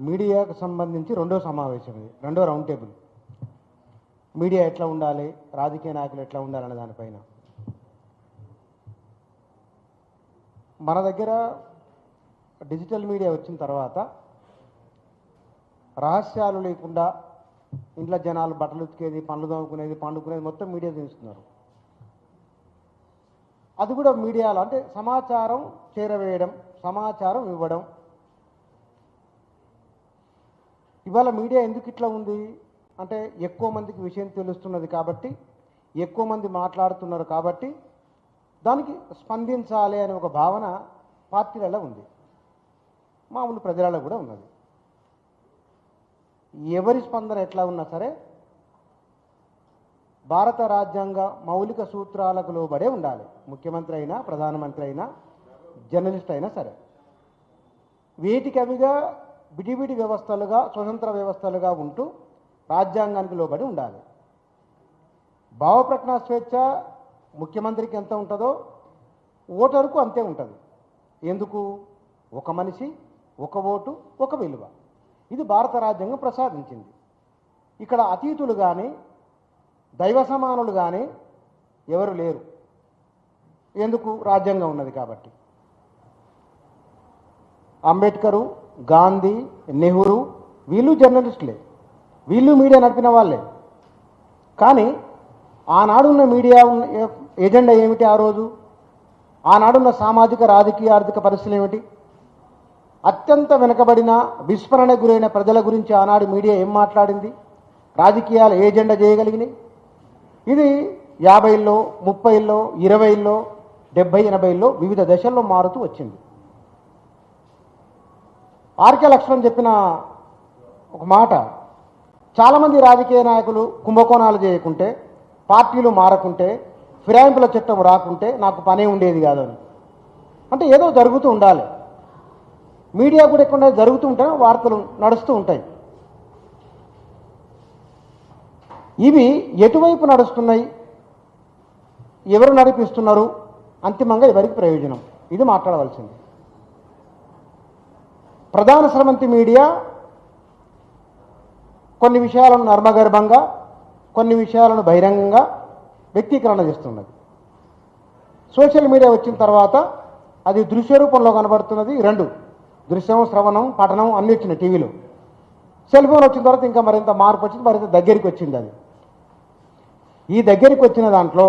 మీడియాకు సంబంధించి రెండో సమావేశం ఇది రెండో రౌండ్ టేబుల్. మీడియా ఎట్లా ఉండాలి రాజకీయ నాయకులు ఎట్లా ఉండాలనే దానిపైన. మన దగ్గర డిజిటల్ మీడియా వచ్చిన తర్వాత రహస్యాలు లేకుండా ఇంట్లో జనాలు బట్టలు ఉతికేది పండ్లు తోముకునేది పండుకునేది మొత్తం మీడియా తెలుస్తున్నారు అది కూడా మీడియాలో అంటే సమాచారం చేరవేయడం సమాచారం ఇవ్వడం ఇవాళ మీడియా ఎందుకు ఇట్లా ఉంది? అంటే ఎక్కువ మందికి విషయం తెలుస్తున్నది కాబట్టి ఎక్కువ మంది మాట్లాడుతున్నారు కాబట్టి దానికి స్పందించాలి అనే ఒక భావన పార్టీలలో ఉంది. మామూలు ప్రజలలో కూడా ఉన్నది. ఎవరి స్పందన ఎట్లా ఉన్నా సరే భారత రాజ్యాంగ మౌలిక సూత్రాలకు లోబడే ఉండాలి. ముఖ్యమంత్రి అయినా ప్రధానమంత్రి అయినా జర్నలిస్ట్ అయినా సరే. వీటికవిగా విడివిడి వ్యవస్థలుగా స్వతంత్ర వ్యవస్థలుగా ఉంటూ రాజ్యాంగానికి లోబడి ఉండాలి. భావప్రకటన స్వేచ్ఛ ముఖ్యమంత్రికి ఎంత ఉంటుందో ఓటరుకు అంతే ఉంటుంది. ఎందుకు? ఒక మనిషి ఒక ఓటు ఒక విలువ. ఇది భారత రాజ్యాంగం ప్రసాదించింది. ఇక్కడ అతీతులు కానీ దైవ సమానులు కానీ ఎవరు లేరు. ఎందుకు? రాజ్యాంగం ఉన్నది కాబట్టి. అంబేద్కరు గాంధీ నెహ్రూ వీళ్ళు జర్నలిస్టులే. వీళ్ళు మీడియా నడిపిన వాళ్ళే. కానీ ఆనాడున్న మీడియా ఉన్న ఎజెండా ఏమిటి ఆ రోజు? ఆనాడున్న సామాజిక రాజకీయ ఆర్థిక పరిస్థితులు ఏమిటి? అత్యంత వెనుకబడిన విస్మరణ గురైన ప్రజల గురించి ఆనాడు మీడియా ఏం మాట్లాడింది? రాజకీయాలు ఏ ఎజెండా చేయగలిగినాయి? ఇది యాభైల్లో ముప్పైల్లో ఇరవైల్లో డెబ్బై ఎనభైల్లో వివిధ దశల్లో మారుతూ వచ్చింది. ఆర్కే లక్ష్మణ్ చెప్పిన ఒక మాట. చాలామంది రాజకీయ నాయకులు కుంభకోణాలు చేయకుంటే పార్టీలు మారకుంటే ఫిరాయింపుల చట్టం రాకుంటే నాకు పనే ఉండేది కాదు అంటే ఏదో జరుగుతూ ఉండాలి. మీడియా కూడా ఎక్కడ జరుగుతూ ఉంటే వార్తలు నడుస్తూ ఉంటాయి. ఇవి ఎటువైపు నడుస్తున్నాయి? ఎవరు నడిపిస్తున్నారు? అంతిమంగా ఎవరికి ప్రయోజనం? ఇది మాట్లాడవలసింది. ప్రధాన స్రవంతి మీడియా కొన్ని విషయాలను నర్మగర్భంగా కొన్ని విషయాలను బహిరంగంగా వ్యక్తీకరణ చేస్తున్నది. సోషల్ మీడియా వచ్చిన తర్వాత అది దృశ్య రూపంలో కనబడుతున్నది. రెండు దృశ్యం శ్రవణం పఠనం అన్నీ వచ్చినాయి టీవీలో. సెల్ ఫోన్ వచ్చిన తర్వాత ఇంకా మరింత మార్పు వచ్చింది మరింత దగ్గరికి వచ్చింది అది. ఈ దగ్గరికి వచ్చిన దాంట్లో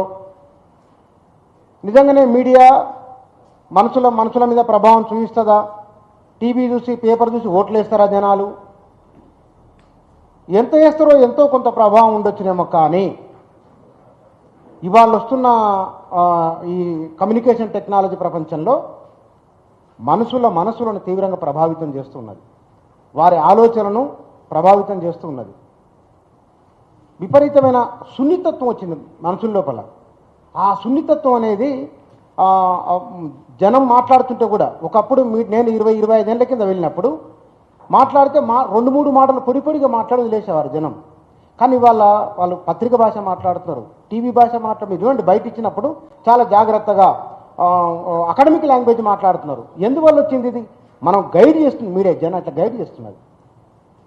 నిజంగానే మీడియా మనుషుల మనుషుల మీద ప్రభావం చూపిస్తుందా? టీవీ చూసి పేపర్ చూసి ఓట్లు వేస్తారా జనాలు? ఎంత వేస్తారో ఎంతో కొంత ప్రభావం ఉండొచ్చునేమో కానీ ఇవాళ వస్తున్న ఈ కమ్యూనికేషన్ టెక్నాలజీ ప్రపంచంలో మనుషుల మనసులను తీవ్రంగా ప్రభావితం చేస్తున్నది. వారి ఆలోచనను ప్రభావితం చేస్తున్నది. విపరీతమైన సున్నితత్వం వచ్చింది మనుషుల లోపల. ఆ సున్నితత్వం అనేది జనం మాట్లాడుతుంటే కూడా ఒకప్పుడు మీ నేను ఇరవై ఇరవై ఐదేళ్ళ కింద వెళ్ళినప్పుడు మాట్లాడితే మా రెండు మూడు మాటలు పొడి పొడిగా మాట్లాడి వదిలేసేవారు జనం. కానీ వాళ్ళ వాళ్ళు పత్రిక భాష మాట్లాడుతున్నారు టీవీ భాష మాట్లాడు ఇటువంటి బయట ఇచ్చినప్పుడు చాలా జాగ్రత్తగా అకాడమిక్ లాంగ్వేజ్ మాట్లాడుతున్నారు. ఎందువల్ల వచ్చింది ఇది? మనం గైడ్ చేస్తుంది మీడియా జనం అట్లా గైడ్ చేస్తున్నది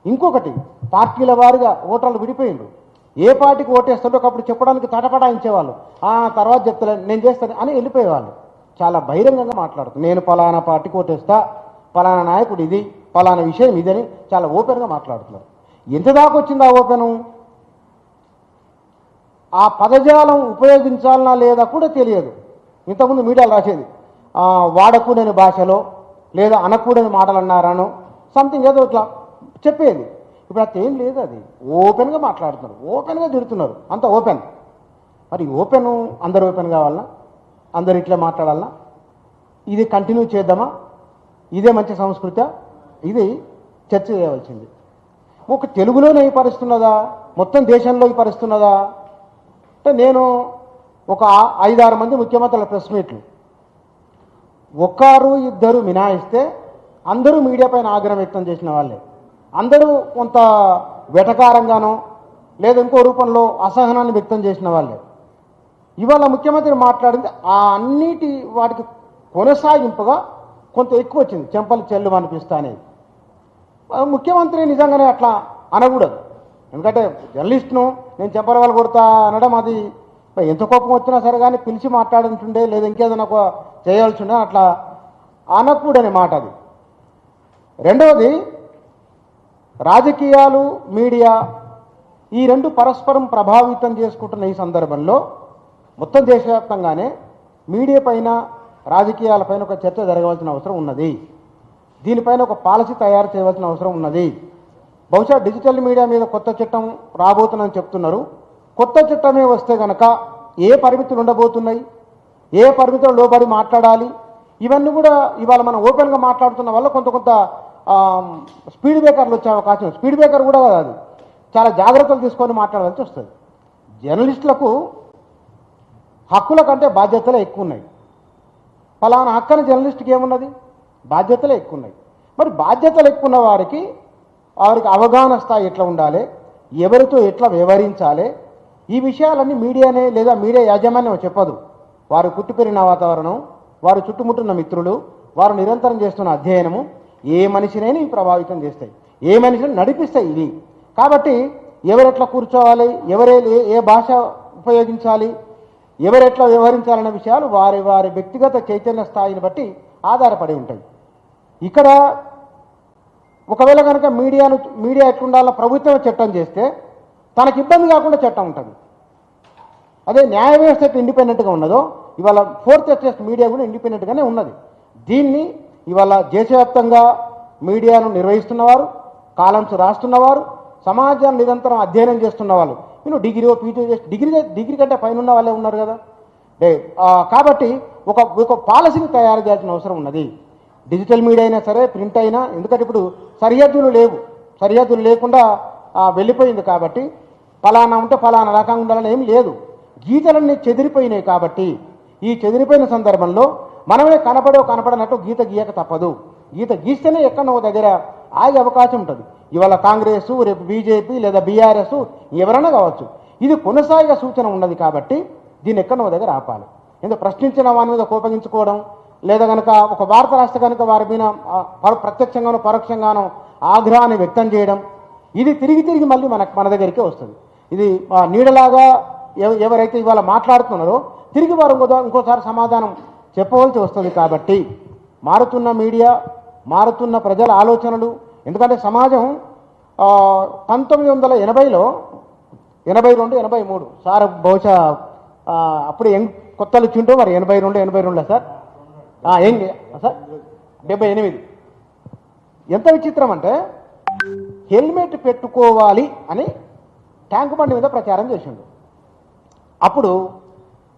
ఇంకొకటి పార్టీల వారిగా ఓటర్లు విడిపోయిండ్రు ఏ పార్టీకి ఓటేస్తుంటే ఒకప్పుడు చెప్పడానికి తటపటాయించేవాళ్ళు. ఆ తర్వాత చెప్తలే నేను చేస్తాను అని వెళ్ళిపోయేవాళ్ళు. చాలా బహిరంగంగా మాట్లాడుతుంది నేను పలానా పార్టీకి ఓటేస్తా పలానా నాయకుడు ఇది పలానా విషయం ఇదని చాలా ఓపెన్గా మాట్లాడుతున్నారు. ఎంత దాకా వచ్చింది ఆ ఓపెను? ఆ పదజాలం ఉపయోగించాలనా లేదా కూడా తెలియదు. ఇంతకుముందు మీడియాలు రాసేది వాడకూడని భాషలో లేదా అనకూడని మాటలు అన్నారనో సంథింగ్ ఏదో ఇట్లా చెప్పేది. ఇప్పుడు అది ఏం లేదు అది. ఓపెన్గా మాట్లాడుతున్నారు. ఓపెన్గా తిడుతున్నారు. అంత ఓపెన్. మరి ఓపెన్ అందరు ఓపెన్ కావాలనా? అందరు ఇట్లా మాట్లాడాలనా? ఇది కంటిన్యూ చేద్దామా? ఇదే మంచి సంస్కృత? ఇది చర్చ చేయవలసింది. ఒక తెలుగులోనే ఈ పరిస్తున్నదా మొత్తం దేశంలో ఈ పరిస్తున్నదా అంటే నేను ఒక ఐదారు మంది ముఖ్యమంత్రుల ప్రెస్ మీట్లు. ఒక్కరు ఇద్దరు మినాయిస్తే అందరూ మీడియా పైన ఆగ్రహం వ్యక్తం చేసిన వాళ్ళే. అందరూ కొంత వెటకారంగానో లేదా ఇంకో రూపంలో అసహనాన్ని వ్యక్తం చేసిన వాళ్ళే. ఇవాళ ముఖ్యమంత్రి మాట్లాడింది ఆ అన్నిటి వాటికి కొనసాగింపుగా కొంత ఎక్కువ వచ్చింది. చెంపలు చెల్లు అనిపిస్తా అనేది ముఖ్యమంత్రి నిజంగానే అట్లా అనకూడదు. ఎందుకంటే జర్నలిస్ట్ను నేను చెప్పరవాళ్ళు కొడతా అనడం అది ఎంత కోపం వచ్చినా సరే కానీ పిలిచి మాట్లాడుతుండే లేదా ఇంకేదైనా ఒక చేయాల్సి ఉండే అట్లా అనకూడని మాట అది. రెండవది రాజకీయాలు మీడియా ఈ రెండు పరస్పరం ప్రభావితం చేసుకుంటున్న ఈ సందర్భంలో మొత్తం దేశవ్యాప్తంగానే మీడియా పైన రాజకీయాలపైన ఒక చర్చ జరగవలసిన అవసరం ఉన్నది. దీనిపైన ఒక పాలసీ తయారు చేయవలసిన అవసరం ఉన్నది. బహుశా డిజిటల్ మీడియా మీద కొత్త చట్టం రాబోతుందని చెప్తున్నారు. కొత్త చట్టమే వస్తే గనక ఏ పరిమితులు ఉండబోతున్నాయి? ఏ పరిమితులు లోబడి మాట్లాడాలి? ఇవన్నీ కూడా ఇవాళ మనం ఓపెన్గా మాట్లాడుతున్న వల్ల కొంత కొంత స్పీడ్ బ్రేకర్లు వచ్చే అవకాశం స్పీడ్ బ్రేకర్ కూడా కాదు. అది చాలా జాగ్రత్తలు తీసుకొని మాట్లాడవలసి వస్తుంది. జర్నలిస్టులకు హక్కుల కంటే బాధ్యతలే ఎక్కువ ఉన్నాయి ఫలానా హక్కని జర్నలిస్ట్కి ఏమున్నది? బాధ్యతలే ఎక్కువ ఉన్నాయి మరి బాధ్యతలు ఎక్కువ ఉన్న వారికి వారికి అవగాహన స్థాయి ఎట్లా ఉండాలి? ఎవరితో ఎట్లా వ్యవహరించాలి? ఈ విషయాలన్నీ మీడియానే లేదా మీడియా యాజమాన్యం చెప్పదు. వారు పుట్టిపెరిగిన వాతావరణం వారు చుట్టుముట్టున్న మిత్రులు వారు నిరంతరం చేస్తున్న అధ్యయనము ఏ మనిషినైనా ఇవి ప్రభావితం చేస్తాయి. ఏ మనిషిని నడిపిస్తాయి ఇవి. కాబట్టి ఎవరెట్లా కూర్చోవాలి ఎవరే ఏ ఏ భాష ఉపయోగించాలి ఎవరెట్లా వ్యవహరించాలనే విషయాలు వారి వారి వ్యక్తిగత చైతన్య స్థాయిని బట్టి ఆధారపడి ఉంటాయి. ఇక్కడ ఒకవేళ కనుక మీడియాను మీడియా ఎట్లుండాలో ప్రభుత్వం చట్టం చేస్తే తనకి ఇబ్బంది కాకుండా చట్టం ఉంటుంది. అదే న్యాయ వ్యవస్థ ఇండిపెండెంట్గా ఉన్నదో ఇవాళ ఫోర్త్ ఎస్టెస్ట్ మీడియా కూడా ఇండిపెండెంట్గానే ఉన్నది. దీన్ని ఇవాళ దేశవ్యాప్తంగా మీడియాను నిర్వహిస్తున్నవారు కాలమ్స్ రాస్తున్నవారు సమాజాన్ని నిరంతరం అధ్యయనం చేస్తున్న వాళ్ళు. నేను డిగ్రీ పీజీ చేసి డిగ్రీ డిగ్రీ కంటే పైన ఉన్న వాళ్ళే ఉన్నారు కదా. కాబట్టి ఒక ఒక పాలసీని తయారు చేయాల్సిన అవసరం ఉన్నది. డిజిటల్ మీడియా అయినా సరే ప్రింట్ అయినా ఎందుకంటే ఇప్పుడు సరిహద్దులు లేవు. సరిహద్దులు లేకుండా వెళ్ళిపోయింది కాబట్టి ఫలానా ఉంటే ఫలానా రకంగా ఉండాలని ఏం లేదు. గీతలన్నీ చెదిరిపోయినాయి కాబట్టి ఈ చెదిరిపోయిన సందర్భంలో మనమే కనపడో కనపడనట్టు గీత గీయక తప్పదు. గీత గీస్తేనే ఎక్కడ నువ్వు దగ్గర ఆగే అవకాశం ఉంటుంది. ఇవాళ కాంగ్రెస్ రేపు బీజేపీ లేదా బీఆర్ఎస్ ఎవరైనా కావచ్చు. ఇది కొనసాగే సూచన ఉన్నది కాబట్టి దీన్ని ఎక్కడ నువ్వు దగ్గర ఆపాలి. ఎందుకు ప్రశ్నించిన వారి మీద కోపగించుకోవడం లేదా కనుక ఒక వార్త రాస్తే కనుక వారి మీద పర- ప్రత్యక్షంగానో పరోక్షంగానో ఆగ్రహాన్ని వ్యక్తం చేయడం ఇది తిరిగి తిరిగి మళ్ళీ మన మన దగ్గరికే వస్తుంది. ఇది నీడలాగా ఎవ- ఎవరైతే ఇవాళ మాట్లాడుతున్నారో తిరిగి వారు ఇంకో ఇంకోసారి సమాధానం చెప్పవలసి వస్తుంది కాబట్టి మారుతున్న మీడియా మారుతున్న ప్రజల ఆలోచనలు ఎందుకంటే సమాజం పంతొమ్మిది వందల ఎనభైలో ఎనభై రెండు ఎనభై మూడు సార్ బహుశా అప్పుడు ఎంగ్ కొత్తలు వచ్చింటో మరి ఎనభై రెండు ఎనభై రెండులో సార్? ఎంగ్ సార్? డెబ్బై ఎనిమిది. ఎంత విచిత్రం అంటే హెల్మెట్ పెట్టుకోవాలి అని ట్యాంక్ బండి మీద ప్రచారం చేసిండు. అప్పుడు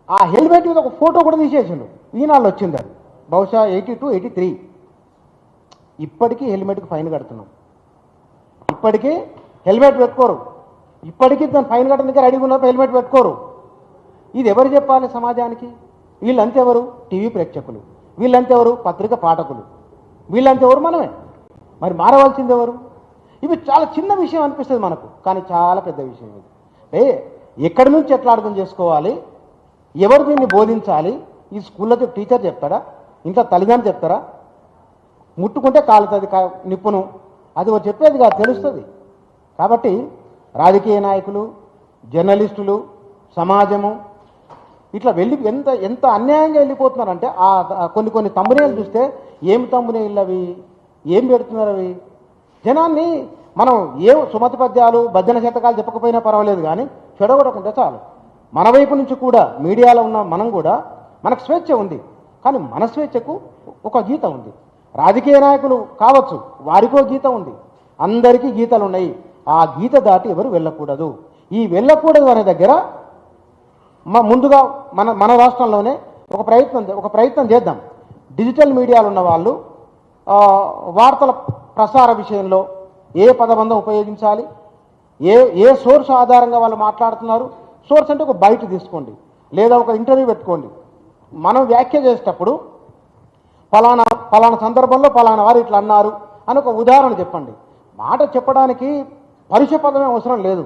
ఆ హెల్మెట్ మీద ఒక ఫోటో కూడా తీసేసిండు. ఈనాళ్ళు వచ్చింది అది. బహుశా ఎయిటీ టూ ఎయిటీ త్రీ. ఇప్పటికీ హెల్మెట్కి ఫైన్ కడుతున్నాం. ఇప్పటికీ హెల్మెట్ పెట్టుకోరు. ఇప్పటికీ దాని ఫైన్ కట్టడానికి రెడీగా ఉన్నప్పుడు హెల్మెట్ పెట్టుకోరు. ఇది ఎవరు చెప్పాలి సమాజానికి? వీళ్ళంతెవరు? టీవీ ప్రేక్షకులు. వీళ్ళంతెవరు? పత్రిక పాఠకులు. వీళ్ళంతెవరు? మనమే. మరి మారవలసింది ఎవరు? ఇవి చాలా చిన్న విషయం అనిపిస్తుంది మనకు కానీ చాలా పెద్ద విషయం ఇది. ఏ ఎక్కడి నుంచి ఎట్లా అర్థం చేసుకోవాలి? ఎవరు దీన్ని బోధించాలి? ఈ స్కూల్లో టీచర్ చెప్తాడా? ఇంట్లో తల్లిదండ్రులు చెప్తారా? ముట్టుకుంటే కాలుతుంది కా- నిప్పును. అది ఒక చెప్పేది కాదు తెలుస్తుంది. కాబట్టి రాజకీయ నాయకులు జర్నలిస్టులు సమాజము ఇట్లా వెళ్ళి ఎంత ఎంత అన్యాయంగా వెళ్ళిపోతున్నారంటే ఆ ఆ కొన్ని కొన్ని తమ్మునేలు చూస్తే ఏం తమ్మునేళ్ళు అవి ఏం పెడుతున్నారు అవి జనాన్ని మనం ఏ సుమతి పద్యాలు భజన శతకాలు చెప్పకపోయినా పర్వాలేదు కానీ చెడగొట్టకుంటే చాలు. మన వైపు నుంచి కూడా మీడియాలో ఉన్న మనం కూడా మనకు స్వేచ్ఛ ఉంది. కానీ మన స్వేచ్ఛకు ఒక గీత ఉంది. రాజకీయ నాయకులు కావచ్చు వారికో గీత ఉంది. అందరికీ గీతలు ఉన్నాయి. ఆ గీత దాటి ఎవరు వెళ్ళకూడదు. ఈ వెళ్ళకూడదు అనే దగ్గర ముందుగా మన మన రాష్ట్రంలోనే ఒక ప్రయత్నం ఒక ప్రయత్నం చేద్దాం. డిజిటల్ మీడియాలో ఉన్న వాళ్ళు వార్తల ప్రసార విషయంలో ఏ పదబంధం ఉపయోగించాలి? ఏ ఏ సోర్స్ ఆధారంగా వాళ్ళు మాట్లాడుతున్నారు? సోర్స్ అంటే ఒక బయట తీసుకోండి. లేదా ఒక ఇంటర్వ్యూ పెట్టుకోండి. మనం వ్యాఖ్య చేసేటప్పుడు ఫలానా ఫలానా సందర్భంలో ఫలానా వారు ఇట్లా అన్నారు అని ఒక ఉదాహరణ చెప్పండి. మాట చెప్పడానికి పరుష పదమే అవసరం లేదు.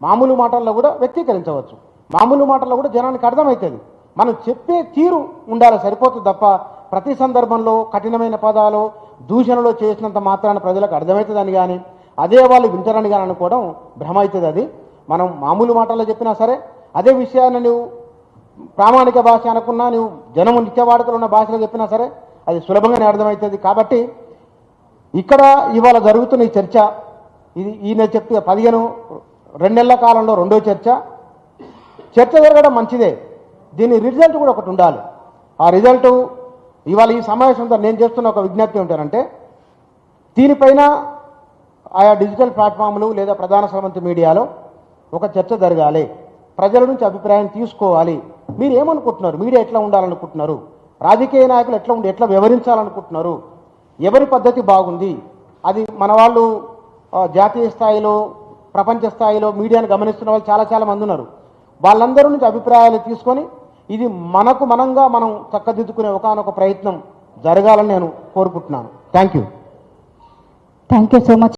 మామూలు మాటల్లో కూడా వ్యక్తీకరించవచ్చు. మామూలు మాటల్లో కూడా జనానికి అర్థమవుతుంది. మనం చెప్పే తీరు ఉండాలి సరిపోతుంది తప్ప ప్రతి సందర్భంలో కఠినమైన పదాలు దూషణలో చేసినంత మాత్రాన ప్రజలకు అర్థమవుతుందని కానీ అదే వాళ్ళు వింటారని కానీ అనుకోవడం భ్రమ అవుతుంది అది. మనం మామూలు మాటల్లో చెప్పినా సరే అదే విషయాన్ని నువ్వు ప్రామాణిక భాష అనుకున్నా నువ్వు జనము నిత్యవాడుకలు ఉన్న భాషలో చెప్పినా సరే అది సులభంగానే అర్థమవుతుంది. కాబట్టి ఇక్కడ ఇవాళ జరుగుతున్న ఈ చర్చ ఇది ఈయన చెప్తే పదిహేను రెండేళ్ళ కాలంలో రెండో చర్చ. చర్చ జరగడం మంచిదే. దీని రిజల్ట్ కూడా ఒకటి ఉండాలి. ఆ రిజల్ట్ ఇవాళ ఈ సమావేశంతో నేను చేస్తున్న ఒక విజ్ఞప్తి ఏంటంటే దీనిపైన ఆయా డిజిటల్ ప్లాట్ఫామ్లు లేదా ప్రధాన స్రవంతి మీడియాలో ఒక చర్చ జరగాలి. ప్రజల నుంచి అభిప్రాయం తీసుకోవాలి. మీరు ఏమనుకుంటున్నారు మీడియా ఎట్లా ఉండాలనుకుంటున్నారు? రాజకీయ నాయకులు ఎట్లా ఉండి ఎట్లా వివరించాలనుకుంటున్నారు ఎవరి పద్ధతి బాగుంది? అది మన వాళ్ళు జాతీయ స్థాయిలో ప్రపంచ స్థాయిలో మీడియాను గమనిస్తున్న వాళ్ళు చాలా చాలా మంది ఉన్నారు. వాళ్ళందరూ నుంచి అభిప్రాయాలు తీసుకొని ఇది మనకు మనంగా మనం చక్కదిద్దుకునే ఒకనొక ప్రయత్నం జరగాలని నేను కోరుకుంటున్నాను. Thank you. Thank you so much